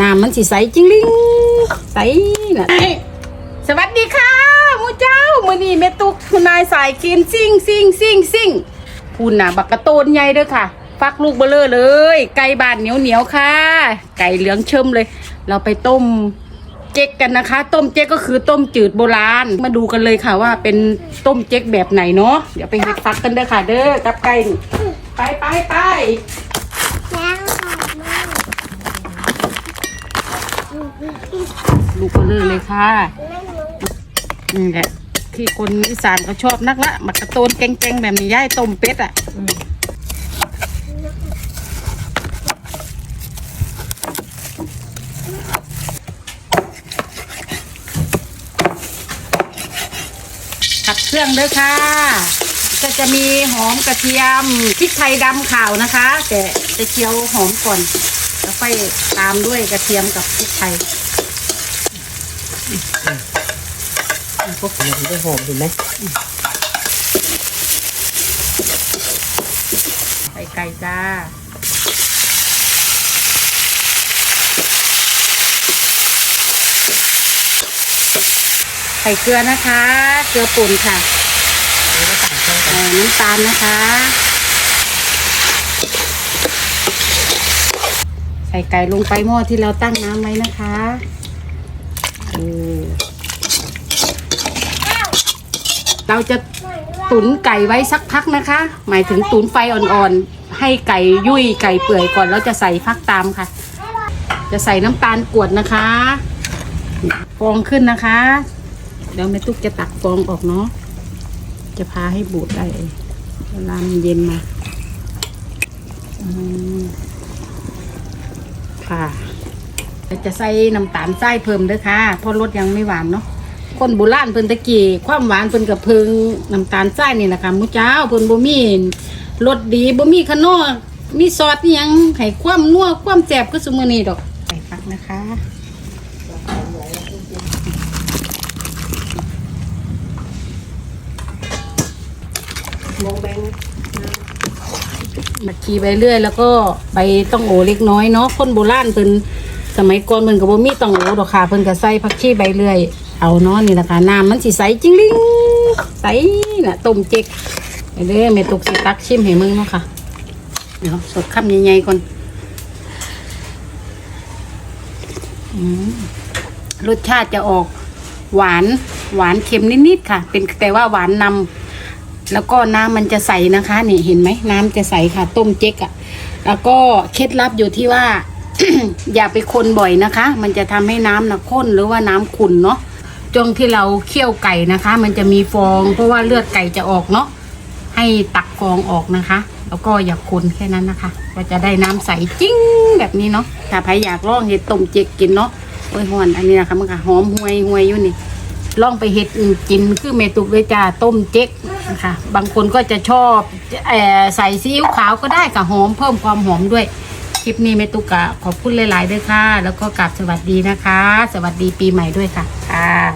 น้ำมันสิใสจริงลิงใสนะสวัสดีค่ะมูเจ้ามือนี้แม่ตุกคุณนายสายกินซิ่งซิ่งซิ่งซิ่งพูนน่ะบักกระโตนใหญ่เด้อค่ะ ฟักลูกเบลอเลย ไก่บานเหนียวเหนียวค่ะ ไก่เหลืองเชิมเลย เราไปต้มเจ๊กกันนะคะ ต้มเจ๊กก็คือต้มจืดโบราณ มาดูกันเลยค่ะว่าเป็นต้มเจ๊กแบบไหนเนาะเดี๋ยวไปเฮ็ดฟักกันเด้อค่ะ เด้อกับไก่ไปไปไป แล้วค่ะแม่ ลูกเบลอเลยค่ะนี่แหละที่คนอีสานเขาชอบนักละมักกระโตนแกงๆแบบนี้ย่ายต้มเป็ดอะผัดเครื่องด้วยค่ะ ก็จะมีหอมกระเทียมพริกไทยดำขาวนะคะ แต่จะเคี่ยวหอมก่อนแล้วค่อยตามด้วยกระเทียมกับพริกไทย พวกมันได้หอมเห็นไหมใส่ไก่จ้าใส่เกลือนะคะ เกลือป่นค่ะใส่น้ำตาลนะคะ ใส่ไก่ลงไปหม้อที่เราตั้งน้ำไว้นะคะ เออเราจะตุนไก่ไว้สักพักนะคะ หมายถึงตุนไฟอ่อนๆ ให้ไก่ยุ่ยไก่เปื่อยก่อนแล้วจะใส่ฟักตามค่ะ จะใส่น้ำตาลกรวดนะคะ ฟองขึ้นนะคะ เดี๋ยวแม่ตุ๊กจะตักฟองออกเนาะ จะพาให้บูดได้เองเวลามันเย็นมาอืมค่ะ จะใส่น้ำตาลทรายเพิ่มเด้อค่ะเพราะรสยังไม่หวานเนาะคนโบราณเพิ่นตะกี้ความหวานเพิ่นกับเพิงน้ำตาลทรายนี่แหละค่ะมูเจ้าเพิ่นบ่มีรสดีบ่มีขนมมีซอสยังให้ความนัวความแซ่บคือซุมื้อนี้ดอกใส่ผักนะคะมองแบงมาขี่ไปเรื่อย แล้วก็ไปต้องโอเล็กน้อยเนาะคนโบราณเพิ่น สมัยก่อนเพิ่นก็บ่มีต้องโอดอกค่ะเพิ่นก็ใส่ผักชีใบเรื่อย เอาเนาะนี่ละค่ะน้ำมันสิใสจริงลิงใสน่ะต้มเจ๊กเรื่อแม่ตุกสิตักชิมให้มึงเนาะค่ะเดี๋ยวสดคำใหญ่ๆก่อนอรสชาติจะออกหวานหวานเค็มนิดๆค่ะ เป็นแต่ว่าหวานนำแล้วก็น้ำมันจะใสนะคะ นี่เห็นไหมน้ำจะใสค่ะ ต้มเจ๊กอะ่ะ แล้วก็เคล็ดลับอยู่ที่ว่า อย่าไปคนบ่อยนะคะ มันจะทำให้น้ำนะข้นหรือว่าน้ำขุ่นเนาะจงที่เราเคี่ยวไก่นะคะ มันจะมีฟอง เพราะว่าเลือดไก่จะออกเนาะให้ตักฟองออกนะคะ แล้วก็อย่าคนแค่นั้นนะคะ ก็จะได้น้ำใสจิ้งแบบนี้เนาะถ้าใครอยากลองเห็ดต้มเจ๊กกินเนาะโอ้ยหอนอันนี้นะคะมันก็หอมห่วยห่วยอยู่นี่ลองไปเห็ดกินคือเมตุกเลยจ้าต้มเจ๊กนะคะบางคนก็จะชอบเออใส่ซีอิ๊วขาวก็ได้กับหอมเพิ่มความหอมด้วย ลิปนี้แม่ตุกกะขอบคุณหลายๆด้วยค่ะ แล้วก็กลับสวัสดีนะคะ สวัสดีปีใหม่ด้วยค่ะค่ะ